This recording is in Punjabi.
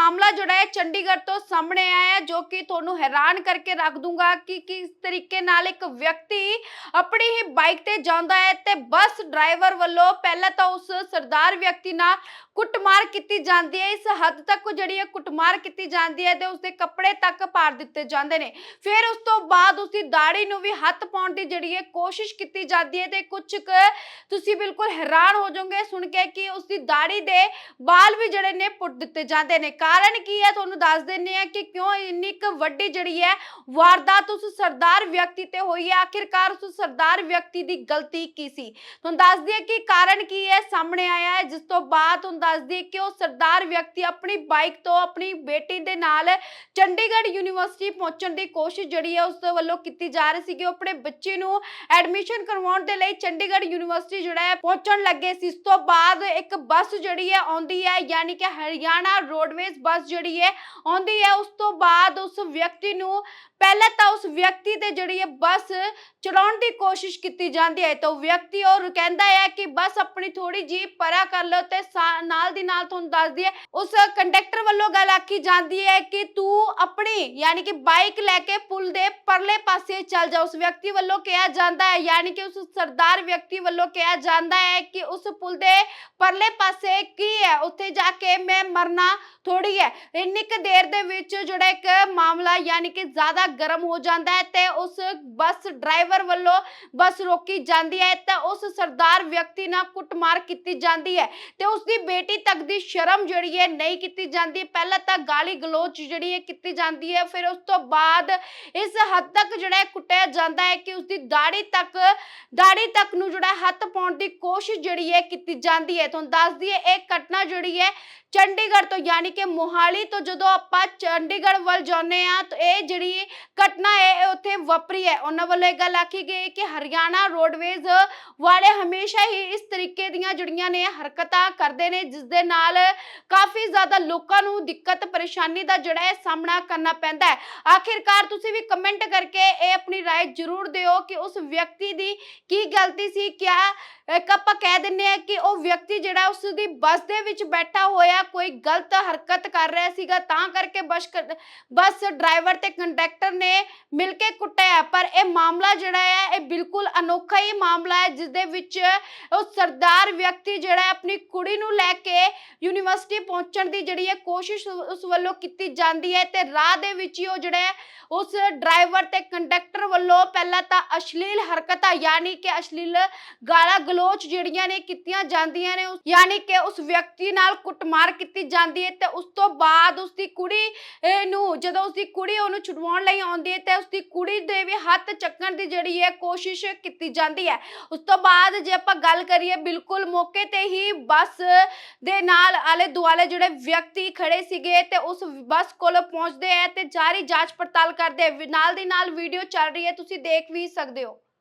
ਮਾਮਲਾ ਜਿਹੜਾ ਹੈ ਚੰਡੀਗੜ੍ਹ ਤੋਂ ਸਾਹਮਣੇ ਆਇਆ ਹੈ, ਜੋ ਕਿ ਤੁਹਾਨੂੰ ਹੈਰਾਨ ਕਰਕੇ ਰੱਖ ਦੂੰਗਾ ਕਿ ਕਿਸ ਤਰੀਕੇ ਨਾਲ ਇੱਕ ਵਿਅਕਤੀ ਆਪਣੀ ਹੀ ਬਾਈਕ ਤੇ ਜਾਂਦਾ ਹੈ ਤੇ ਬੱਸ ਡਰਾਈਵਰ ਵੱਲੋਂ ਪਹਿਲਾਂ ਤਾਂ ਉਸ ਸਰਦਾਰ ਵਿਅਕਤੀ ਨਾਲ ਕੁੱਟਮਾਰ ਕੀਤੀ ਜਾਂਦੀ ਹੈ। ਇਸ ਹੱਦ ਤੱਕ ਜਿਹੜੀ ਹੈ ਕੁੱਟਮਾਰ ਕੀਤੀ ਜਾਂਦੀ ਹੈ ਤੇ ਉਸਦੇ ਕੱਪੜੇ ਤੱਕ ਪਾੜ ਦਿੱਤੇ ਜਾਂਦੇ ਨੇ। ਫਿਰ ਉਸ ਤੋਂ ਬਾਅਦ ਉਸਦੀ ਦਾੜੀ ਨੂੰ ਵੀ ਹੱਥ ਪਾਉਣ ਦੀ ਜਿਹੜੀ ਹੈ ਕੋਸ਼ਿਸ਼ ਕੀਤੀ ਜਾਂਦੀ ਹੈ ਤੇ ਕੁਝ ਤੁਸੀਂ ਬਿਲਕੁਲ ਹੈਰਾਨ ਹੋ ਜਾਓਗੇ ਸੁਣ ਕੇ ਕਿ ਉਸਦੀ ਦਾੜੀ ਦੇ ਵਾਲ ਵੀ ਜਿਹੜੇ ਨੇ ਪੁੱਟ ਦਿੱਤੇ ਜਾਂਦੇ ਨੇ। ਕਾਰਨ ਕੀ ਹੈ? ਤੁਹਾਨੂੰ ਦੱਸ ਦਿੰਨੇ ਆ ਕਿ ਕਿਉਂ ਇੰਨੀ ਕੁ ਵੱਡੀ ਜਿਹੜੀ ਹੈ ਵਾਰਦਾਤ ਉਸ ਸਰਦਾਰ ਵਿਅਕਤੀ ਤੇ ਹੋਈ ਹੈ? ਆਖਿਰਕਾਰ ਉਸ ਸਰਦਾਰ ਵਿਅਕਤੀ ਦੀ ਗਲਤੀ ਕੀ ਸੀ? ਤੁਹਾਨੂੰ ਦੱਸ ਦਈਏ ਕਿ ਕਾਰਨ ਕੀ ਹੈ? ਸਾਹਮਣੇ ਆਇਆ ਹੈ, ਜਿਸ ਤੋਂ ਬਾਅਦ ਤੁਹਾਨੂੰ ਦੱਸ ਦਈਏ ਕਿ ਉਹ ਸਰਦਾਰ ਵਿਅਕਤੀ ਆਪਣੀ ਬਾਈਕ ਤੋਂ ਆਪਣੀ ਬੇਟੀ ਦੇ ਨਾਲ ਚੰਡੀਗੜ੍ਹ ਯੂਨੀਵਰਸਿਟੀ ਪਹੁੰਚਣ ਦੀ ਕੋਸ਼ਿਸ਼ ਜਿਹੜੀ ਹੈ ਉਸ ਦੇ ਵੱਲੋਂ ਕੀਤੀ ਜਾ ਰਹੀ ਸੀ ਕਿ ਉਹ ਆਪਣੇ ਬੱਚੇ ਨੂੰ ਐਡਮਿਸ਼ਨ ਕਰਵਾਉਣ ਦੇ ਲਈ ਚੰਡੀਗੜ੍ਹ ਯੂਨੀਵਰਸਿਟੀ ਜਿਹੜਾ ਹੈ ਪਹੁੰਚਣ ਲੱਗੇ ਸੀ। ਇਸ ਤੋਂ ਬਾਅਦ ਇੱਕ ਬੱਸ ਜਿਹੜੀ ਹੈ ਆਉਂਦੀ ਹੈ, ਯਾਨੀ ਕਿ ਹਰਿਆਣਾ ਰੋਡਵੇਜ਼ ਬੱਸ ਜਿਹੜੀ ਹੈ ਆਉਂਦੀ ਹੈ, ਉਸ ਤੋਂ ਬਾਅਦ ਉਸ ਵਿਅਕਤੀ ਨੂੰ ਪਹਿਲਾਂ ਤਾਂ ਉਸ ਵਿਅਕਤੀ ਤੇ ਜਿਹੜੀ ਹੈ ਬੱਸ ਚੜਾਉਣ ਦੀ ਕੋਸ਼ਿਸ਼ ਕੀਤੀ ਜਾਂਦੀ ਹੈ, ਤਾਂ ਵਿਅਕਤੀ ਉਹ ਕਹਿੰਦਾ ਹੈ ਕਿ ਬੱਸ ਆਪਣੀ ਥੋੜੀ ਜੀ ਪਰਾ ਕਰ ਲਓ ਤੇ ਨਾਲ ਦੀ ਨਾਲ ਤੁਹਾਨੂੰ ਦੱਸ ਦਈਏ ਉਸ ਕੰਡਕਟਰ ਵੱਲੋਂ ਗੱਲ ਆਖੀ ਜਾਂਦੀ ਹੈ ਕਿ ਤੂੰ ਆਪਣੀ ਯਾਨੀ ਕਿ ਬਾਈਕ ਲੈ ਕੇ ਪੁਲ ਦੇ ਪਰਲੇ ਪਾਸੇ ਚੱਲ ਜਾ। ਉਸ ਵਿਅਕਤੀ ਵੱਲੋਂ ਕਿਹਾ ਜਾਂਦਾ ਹੈ, ਯਾਨੀ ਕਿ ਉਸ ਸਰਦਾਰ ਵਿਅਕਤੀ ਵੱਲੋਂ ਕਿਹਾ ਜਾਂਦਾ ਹੈ ਕਿ ਉਸ ਪੁਲ ਦੇ ਪਰਲੇ ਪਾਸੇ ਕੀ ਹੈ, ਉੱਥੇ ਜਾ ਕੇ ਮੈਂ ਮਰਨਾ ਥੋੜੀ ਹੈ। ਇੰਨੀ ਕੁ ਦੇਰ ਦੇ ਵਿੱਚ ਜਿਹੜਾ ਇੱਕ ਮਾਮਲਾ ਯਾਨੀ ਕਿ ਜ਼ਿਆਦਾ ਗਰਮ ਹੋ ਜਾਂਦਾ ਹੈ ਤੇ ਉਸ ਬੱਸ ਡਰਾਈਵਰ ਵੱਲੋਂ ਬੱਸ ਰੋਕੀ ਜਾਂਦੀ ਹੈ ਤਾਂ ਉਸ ਸਰਦਾਰ ਵਿਅਕਤੀ ਨਾਲ ਕੁੱਟਮਾਰ ਕੀਤੀ ਜਾਂਦੀ ਹੈ ਤੇ ਉਸ ਦੀ ਬੇਟੀ ਤੱਕ ਦੀ ਸ਼ਰਮ ਜਿਹੜੀ ਹੈ ਨਹੀਂ ਕੀਤੀ ਜਾਂਦੀ। ਪਹਿਲਾਂ ਤਾਂ ਗਾਲੀ ਗਲੋਚ ਜਿਹੜੀ ਹੈ ਕੀਤੀ ਜਾਂਦੀ ਹੈ, ਫਿਰ ਉਸ ਤੋਂ ਬਾਅਦ ਇਸ ਹੱਦ ਤੱਕ ਜਿਹੜਾ ਕੁੱਟਿਆ ਜਾਂਦਾ ਹੈ ਕਿ ਉਸ ਦੀ ਦਾੜੀ ਤੱਕ ਦਾੜੀ ਤੱਕ ਨੂੰ ਜਿਹੜਾ ਹੱਥ ਪਾਉਣ ਦੀ ਕੋਸ਼ਿਸ਼ ਜਿਹੜੀ ਹੈ ਕੀਤੀ ਜਾਂਦੀ ਹੈ। ਤੁਹਾਨੂੰ ਦੱਸ ਦਈਏ, ਇਹ ਘਟਨਾ ਜਿਹੜੀ ਹੈ ਚੰਡੀਗੜ੍ਹ ਤੋਂ ਯਾਨੀ ਕਿ ਮੋਹਾਲੀ ਤੋਂ ਜਦੋਂ ਆਪਾਂ ਚੰਡੀਗੜ੍ਹ ਵੱਲ ਜਾਂਦੇ ਆ ਤਾਂ ਇਹ ਜਿਹੜੀ ਘਟਨਾ ਹੈ ਇਹ ਉੱਥੇ ਵਾਪਰੀ ਹੈ ਉਹਨਾਂ ਵੱਲੋਂ ਇਹ ਗੱਲ ਆਖੀ ਗਈ ਕਿ ਹਰਿਆਣਾ ਰੋਡਵੇਜ਼ ਵਾਲੇ ਹਮੇਸ਼ਾ ਹੀ ਇਸ ਤਰੀਕੇ ਦੀਆਂ ਜਿਹੜੀਆਂ ਨੇ ਹਰਕਤਾਂ ਕਰਦੇ ਨੇ ਜਿਸ ਦੇ ਨਾਲ ਕਾਫੀ ਜ਼ਿਆਦਾ ਲੋਕਾਂ ਨੂੰ ਦਿੱਕਤ ਪਰੇਸ਼ਾਨੀ ਦਾ ਜਿਹੜਾ ਹੈ ਸਾਹਮਣਾ ਕਰਨਾ ਪੈਂਦਾ ਹੈ ਆਖਿਰਕਾਰ ਤੁਸੀਂ ਵੀ ਕਮੈਂਟ ਕਰਕੇ ਇਹ ਆਪਣੀ رائے ਜ਼ਰੂਰ ਦਿਓ ਕਿ ਉਸ ਵਿਅਕਤੀ ਦੀ ਕੀ ਗਲਤੀ ਸੀ ਕਿਆ ਇੱਕ ਆਪਾਂ ਕਹਿ ਦਿੰਨੇ ਆ ਕਿ ਉਹ ਵਿਅਕਤੀ ਜਿਹੜਾ ਉਸ ਦੀ ਬੱਸ ਦੇ ਵਿੱਚ ਬੈਠਾ ਹੋਇਆ ਕੋਈ ਗਲਤ ਹਰਕਤ ਕਰ ਰਿਹਾ ਸੀਗਾ, ਤਾਂ ਕਰਕੇ ਬਸ ਕ- ਬੱਸ ਡਰਾਈਵਰ ਤੇ ਕੰਡਕਟਰ ਨੇ ਮਿਲ ਕੇ ਕੁੱਟਿਆ। ਪਰ ਇਹ ਮਾਮਲਾ ਜਿਹੜਾ ਹੈ, ਇਹ ਬਿਲਕੁਲ ਅਨੋਖਾ ਹੀ ਮਾਮਲਾ ਹੈ ਜਿਸ ਦੇ ਵਿੱਚ ਉਹ ਸਰਦਾਰ ਵਿਅਕਤੀ ਜਿਹੜਾ ਆਪਣੀ ਕੁੜੀ ਨੂੰ ਲੈ ਕੇ ਯੂਨੀਵਰਸਿਟੀ ਪਹੁੰਚਣ ਦੀ ਜਿਹੜੀ ਹੈ ਕੋਸ਼ਿਸ਼ ਉਸ ਵੱਲੋਂ ਕੀਤੀ ਜਾਂਦੀ ਹੈ ਤੇ ਰਾਹ ਦੇ ਵਿੱਚ ਹੀ ਉਹ ਜਿਹੜਾ ਉਸ ਡਰਾਈਵਰ ਤੇ ਕੰਡਕਟਰ ਵੱਲੋਂ ਪਹਿਲਾਂ ਤਾਂ ਅਸ਼ਲੀਲ ਹਰਕਤਾਂ, ਯਾਨੀ ਕਿ ਅਸ਼ਲੀਲ ਗਾਲਾਂ ਗਲੋਚ ਜਿਹੜੀਆਂ ਨੇ ਕੀਤੀਆਂ ਜਾਂਦੀਆਂ ਨੇ ਯਾਨੀ ਕਿ ਉਸ ਵਿਅਕਤੀ ਨਾਲ ਕੁੱਟਮਾਰ ਕੀਤੀ ਜਾਂਦੀ ਹੈ ਤੇ ਉਸ ਤੋਂ ਬਾਅਦ ਉਸ ਦੀ ਕੁੜੀ ਅਹ, ਨੂੰ ਜਦੋਂ ਉਸ ਦੀ ਕੁੜੀ ਉਹਨੂੰ ਛੁਡਵਾਉਣ ਲਈ ਆਉਂਦੀ ਹੈ ਤੇ ਉਸ ਦੀ ਕੁੜੀ ਦੇ ਵੀ ਹੱਥ ਚੱਕਣ ਦੀ ਜਿਹੜੀ ਹੈ ਕੋਸ਼ਿਸ਼ ਕੀਤੀ ਜਾਂਦੀ ਹੈ ਉਸ ਤੋਂ ਬਾਅਦ ਜੇ ਆਪਾਂ ਗੱਲ ਕਰੀਏ ਬਿਲਕੁਲ ਮੌਕੇ ਤੇ ਹੀ ਬੱਸ ਦੇ ਨਾਲ ਆਲੇ ਦੁਆਲੇ ਜਿਹੜੇ ਵਿਅਕਤੀ ਖੜੇ ਸੀਗੇ ਤੇ ਉਸ ਬੱਸ ਕੋਲ ਪਹੁੰਚਦੇ ਹੈ ਤੇ ਜਾਰੀ ਜਾਂਚ ਪੜਤਾਲ ਕਰਦੇ ਆ। ਵੀ ਨਾਲ ਦੀ ਨਾਲ ਵੀਡੀਓ ਚੱਲ ਰਹੀ ਹੈ ਤੁਸੀਂ ਦੇਖ ਵੀ ਸਕਦੇ ਹੋ